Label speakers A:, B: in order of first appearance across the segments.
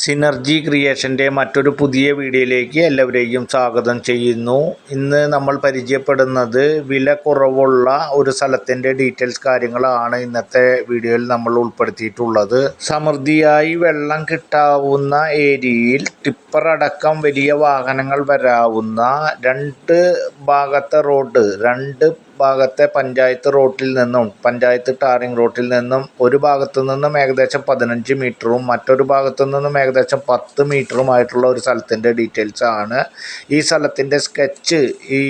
A: Synergy ക്രിയേഷന്റെ മറ്റൊരു പുതിയ വീഡിയോയിലേക്ക് എല്ലാവരെയും സ്വാഗതം ചെയ്യുന്നു. ഇന്ന് നമ്മൾ പരിചയപ്പെടുന്നത് വില കുറവുള്ള ഒരു സ്ഥലത്തിന്റെ ഡീറ്റെയിൽസ് കാര്യങ്ങളാണ് ഇന്നത്തെ വീഡിയോയിൽ നമ്മൾ ഉൾപ്പെടുത്തിയിട്ടുള്ളത്. സമൃദ്ധിയായി വെള്ളം കിട്ടാവുന്ന ഏരിയയിൽ ടിപ്പർ അടക്കം വലിയ വാഹനങ്ങൾ വരാവുന്ന രണ്ട് ഭാഗത്തെ റോഡ് രണ്ട് ഭാഗത്തെ പഞ്ചായത്ത് റോട്ടിൽ നിന്നും പഞ്ചായത്ത് ടാറിംഗ് റോട്ടിൽ നിന്നും ഒരു ഭാഗത്തു നിന്നും ഏകദേശം പതിനഞ്ച് മീറ്ററും മറ്റൊരു ഭാഗത്തു നിന്നും ഏകദേശം പത്ത് മീറ്ററുമായിട്ടുള്ള ഒരു സ്ഥലത്തിന്റെ ഡീറ്റെയിൽസ് ആണ്. ഈ സ്ഥലത്തിന്റെ സ്കെച്ച് ഈ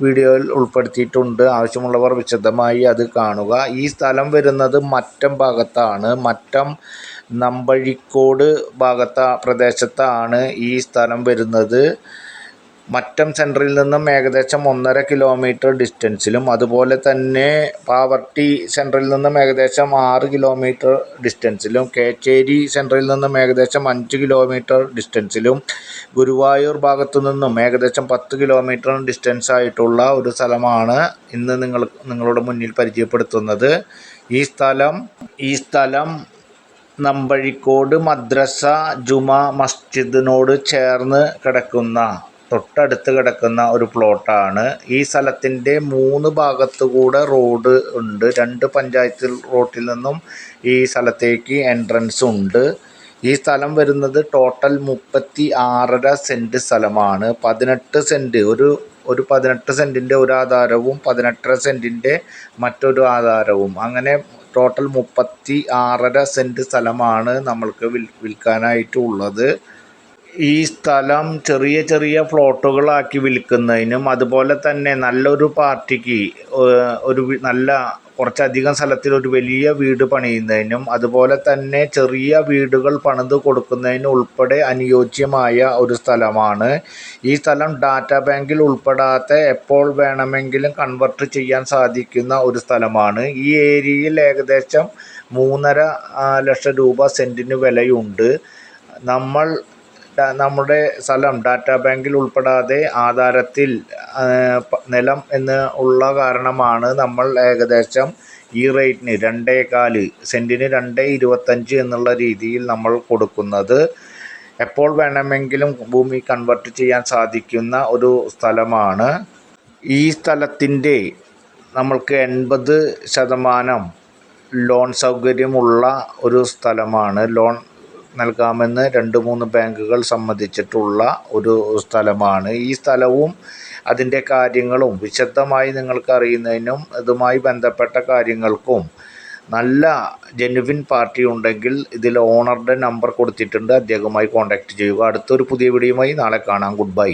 A: വീഡിയോയിൽ ഉൾപ്പെടുത്തിയിട്ടുണ്ട്. ആവശ്യമുള്ളവർ വിശദമായി അത് കാണുക. ഈ സ്ഥലം വരുന്നത് മറ്റം ഭാഗത്താണ്. മറ്റം നമ്പഴിക്കോട് ഭാഗത്ത പ്രദേശത്താണ് ഈ സ്ഥലം വരുന്നത്. മറ്റം സെന്ററിൽ നിന്നും ഏകദേശം ഒന്നര കിലോമീറ്റർ ഡിസ്റ്റൻസിലും അതുപോലെ തന്നെ പാവർട്ടി സെന്ററിൽ നിന്നും ഏകദേശം ആറ് കിലോമീറ്റർ ഡിസ്റ്റൻസിലും കേച്ചേരി സെന്ററിൽ നിന്നും ഏകദേശം അഞ്ച് കിലോമീറ്റർ ഡിസ്റ്റൻസിലും ഗുരുവായൂർ ഭാഗത്തു നിന്നും ഏകദേശം പത്ത് കിലോമീറ്റർ ഡിസ്റ്റൻസ് ആയിട്ടുള്ള ഒരു സ്ഥലമാണ് ഇന്ന് നിങ്ങൾ നിങ്ങളുടെ മുന്നിൽ പരിചയപ്പെടുത്തുന്നത്. ഈ സ്ഥലം ഈ സ്ഥലം നമ്പഴിക്കോട് മദ്രസ ജുമാ മസ്ജിദിനോട് ചേർന്ന് കിടക്കുന്ന തൊട്ടടുത്ത് കിടക്കുന്ന ഒരു പ്ലോട്ടാണ്. ഈ സ്ഥലത്തിന്റെ മൂന്ന് ഭാഗത്തു കൂടെ റോഡ് ഉണ്ട്. രണ്ട് പഞ്ചായത്ത് റോട്ടിൽ നിന്നും ഈ സ്ഥലത്തേക്ക് എൻട്രൻസ് ഉണ്ട്. ഈ സ്ഥലം വരുന്നത് ടോട്ടൽ മുപ്പത്തി ആറര സെന്റ് സ്ഥലമാണ്. പതിനെട്ട് സെന്റ് ഒരു ഒരു പതിനെട്ട് സെന്റിന്റെ ഒരു ആധാരവും പതിനെട്ടര സെന്റിന്റെ മറ്റൊരു ആധാരവും. അങ്ങനെ ടോട്ടൽ മുപ്പത്തി ആറര സെന്റ് സ്ഥലമാണ് നമ്മൾക്ക് വിൽ വിൽക്കാനായിട്ടുള്ളത്. ഈ സ്ഥലം ചെറിയ ചെറിയ പ്ലോട്ടുകളാക്കി വിൽക്കുന്നതിനും അതുപോലെ തന്നെ നല്ലൊരു പാർട്ടിക്ക് ഒരു നല്ല കുറച്ചധികം സ്ഥലത്തിൽ ഒരു വലിയ വീട് പണിയുന്നതിനും അതുപോലെ തന്നെ ചെറിയ വീടുകൾ പണിത് കൊടുക്കുന്നതിനും ഉൾപ്പെടെ അനുയോജ്യമായ ഒരു സ്ഥലമാണ്. ഈ സ്ഥലം ഡാറ്റാ ബാങ്കിൽ ഉൾപ്പെടാത്ത എപ്പോൾ വേണമെങ്കിലും കൺവെർട്ട് ചെയ്യാൻ സാധിക്കുന്ന ഒരു സ്ഥലമാണ്. ഈ ഏരിയയിൽ ഏകദേശം മൂന്നര ലക്ഷം രൂപ സെന്റിന് വിലയുണ്ട്. നമ്മൾ നമ്മുടെ സ്ഥലം ഡാറ്റാ ബാങ്കിൽ ഉൾപ്പെടാതെ ആധാരത്തിൽ നിലം എന്ന് ഉള്ള കാരണമാണ് നമ്മൾ ഏകദേശം ഈ റേറ്റിന് രണ്ടേ കാൽ സെന്റിന് രണ്ട് ഇരുപത്തഞ്ച് എന്നുള്ള രീതിയിൽ നമ്മൾ കൊടുക്കുന്നത്. എപ്പോൾ വേണമെങ്കിലും ഭൂമി കൺവെർട്ട് ചെയ്യാൻ സാധിക്കുന്ന ഒരു സ്ഥലമാണ്. ഈ സ്ഥലത്തിന്റെ നമ്മൾക്ക് എൺപത് ശതമാനം ലോൺ സൗകര്യമുള്ള ഒരു സ്ഥലമാണ്. ലോൺ നൽകാമെന്ന് രണ്ട് മൂന്ന് ബാങ്കുകൾ സമ്മതിച്ചിട്ടുള്ള ഒരു സ്ഥലമാണ്. ഈ സ്ഥലവും അതിന്റെ കാര്യങ്ങളും വിശദമായി നിങ്ങൾക്ക് അറിയുന്നതിനും ഇതുമായി ബന്ധപ്പെട്ട കാര്യങ്ങൾക്കും നല്ല ജെനുവിൻ പാർട്ടി ഉണ്ടെങ്കിൽ ഇതിൽ ഓണറുടെ നമ്പർ കൊടുത്തിട്ടുണ്ട്. അദ്ദേഹവുമായി കോൺടാക്റ്റ് ചെയ്യുക. അടുത്തൊരു പുതിയ വീഡിയോയുമായി നാളെ കാണാം. Good bye.